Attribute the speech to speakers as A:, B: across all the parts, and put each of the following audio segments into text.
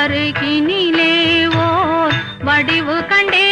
A: அருகினிலே ஓர் வடிவு கண்டேன்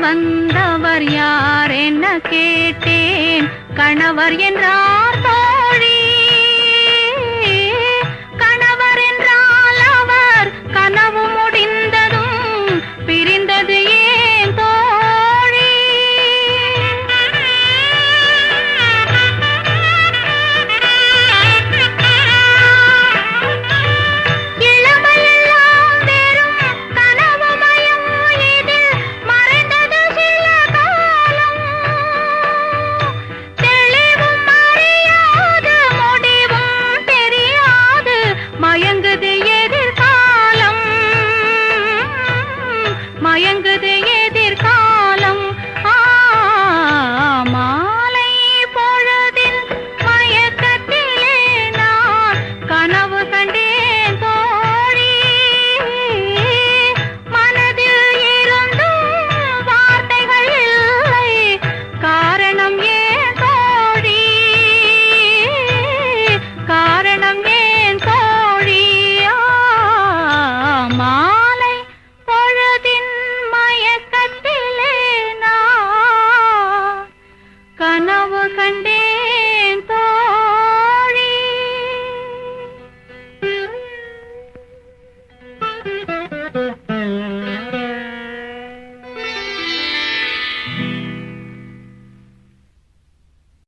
A: வந்தவர் யார்? என்ன கேட்டேன்? கணவர் என்றார்